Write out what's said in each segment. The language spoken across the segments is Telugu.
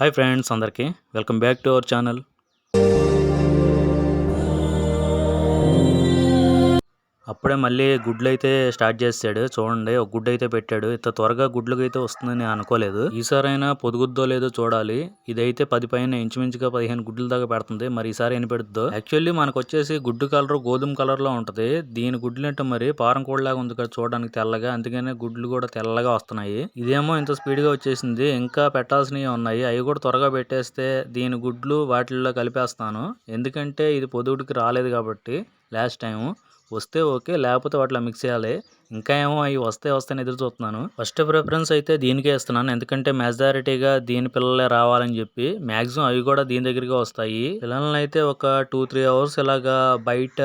హాయ్ ఫ్రెండ్స్ అందరికీ welcome back to our channel. అప్పుడే మళ్ళీ గుడ్లు అయితే స్టార్ట్ చేసాడు చూడండి ఒక గుడ్డు అయితే పెట్టాడు. ఇంత త్వరగా గుడ్లకు అయితే వస్తుందని నేను అనుకోలేదు. ఈసారైనా పొదుగుద్దో లేదో చూడాలి. ఇదైతే పది పైన ఇంచుమించుగా పదిహేను గుడ్ల దాకా పెడుతుంది. మరి ఈసారి ఎన్ని పెడుతుందో. యాక్చువల్లీ మనకు వచ్చేసి గుడ్డు కలర్ గోధుమ కలర్లో ఉంటది. దీని గుడ్లు అంటే మరి పారం కోడిలాగా ఉంది కదా చూడడానికి తెల్లగా. అందుకనే గుడ్లు కూడా తెల్లగా వస్తున్నాయి. ఇదేమో ఇంత స్పీడ్గా వచ్చేసింది. ఇంకా పెట్టాల్సినవి ఉన్నాయి. అవి కూడా త్వరగా పెట్టేస్తే దీని గుడ్లు వాటిల్లో కలిపేస్తాను. ఎందుకంటే ఇది పొదుగుడికి రాలేదు కాబట్టి లాస్ట్ టైం వస్తే ఓకే లేకపోతే వాటిలో మిక్స్ చేయాలి. ఇంకా ఏమో అవి వస్తే వస్తాయని ఎదురు చూస్తున్నాను. ఫస్ట్ ప్రిఫరెన్స్ అయితే దీనికే ఇస్తున్నాను. ఎందుకంటే మెజారిటీగా దీని పిల్లలే రావాలని చెప్పి మాక్సిమం అవి కూడా దీని దగ్గరికి వస్తాయి. పిల్లల్ని అయితే ఒక టూ త్రీ అవర్స్ ఇలాగా బయట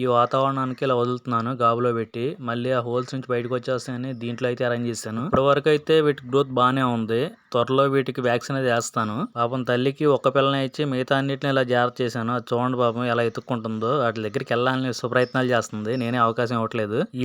ఈ వాతావరణానికి ఇలా వదులుతున్నాను గాబులో పెట్టి. మళ్ళీ ఆ హోల్స్ నుంచి బయటకు వచ్చేస్తాయని దీంట్లో అయితే అరేంజ్ చేశాను. ఇప్పటి వరకు అయితే వీటి గ్రోత్ బాగానే ఉంది. త్వరలో వీటికి వ్యాక్సిన్ అయితే వేస్తాను. పాపం తల్లికి ఒక పిల్లని ఇచ్చి మిగతా అన్నిటిని ఇలా జాగ్రత్త చేశాను. అది చూడండి పాపం ఎలా ఎత్తుక్కుంటుందో. వాటి దగ్గరికి వెళ్ళాలని సుప్రయత్నాలు చేస్తుంది. నేనే అవకాశం ఇవ్వట్లేదు. ఈ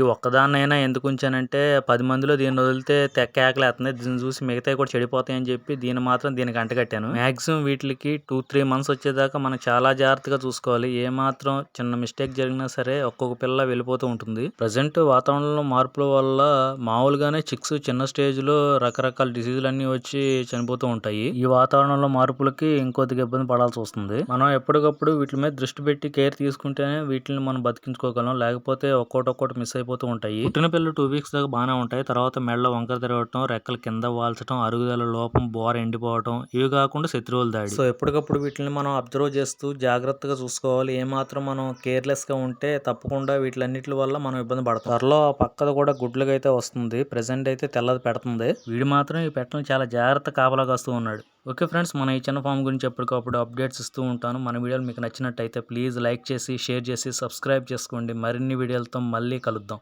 నైనా ఎందుకు ఉంచానంటే పది మందిలో దీన్ని వదిలితే కేకలేస్తుంది దీన్ని చూసి మిగతావి కూడా చెడిపోతాయి అని చెప్పి దీన్ని మాత్రం దీనికి అంటగట్టాను. మాక్సిమం వీటికి టూ త్రీ మంత్స్ వచ్చేదాకా మనం చాలా జాగ్రత్తగా చూసుకోవాలి. ఏ మాత్రం చిన్న మిస్టేక్ జరిగినా సరే ఒక్కొక్క పిల్ల వెళ్ళిపోతూ ఉంటుంది. ప్రజెంట్ వాతావరణంలో మార్పుల వల్ల మామూలుగానే చిక్స్ చిన్న స్టేజ్లో రకరకాల డిసీజులు అన్ని వచ్చి చనిపోతూ ఉంటాయి. ఈ వాతావరణంలో మార్పులకి ఇంకొద్దిగా ఇబ్బంది పడాల్సి వస్తుంది. మనం ఎప్పటికప్పుడు వీటి మీద దృష్టి పెట్టి కేర్ తీసుకుంటేనే వీటిని మనం బతికించుకోగలం. లేకపోతే ఒక్కోటి ఒక్కోటి మిస్ అయిపోతూ ఉంటాయి. పుట్టిన పిల్లలు టూ వీక్స్ దాకా బాగానే ఉంటాయి. తర్వాత మెడలో వంకర తిరగటం రెక్కలు కింద వాల్చడం అరుగుదల లోపం బోర ఎండిపోవటం ఇవి కాకుండా శత్రువులు దాడి. సో ఎప్పటికప్పుడు వీటిని మనం అబ్జర్వ్ చేస్తూ జాగ్రత్తగా చూసుకోవాలి. ఏమాత్రం మనం కేర్లెస్గా ఉంటే తప్పకుండా వీటిలన్నిటి వల్ల మనం ఇబ్బంది పడతాం. త్వరలో ఆ పక్కద కూడా గుడ్లుగా అయితే వస్తుంది. ప్రెసెంట్ అయితే తెల్లది పెడుతుంది. వీడు మాత్రం ఈ పెట్టడం చాలా జాగ్రత్త కాపలా కాస్తూ ఉన్నాడు. ఓకే ఫ్రెండ్స్ మన ఈ చిన్న ఫామ్ గురించి ఎప్పటికప్పుడు అప్డేట్స్ ఇస్తూ ఉంటాను. మన వీడియోలు మీకు నచ్చినట్టయితే ప్లీజ్ లైక్ చేసి షేర్ చేసి సబ్స్క్రైబ్ చేసుకోండి. మరిన్ని వీడియోలతో మళ్ళీ కలుద్దాం.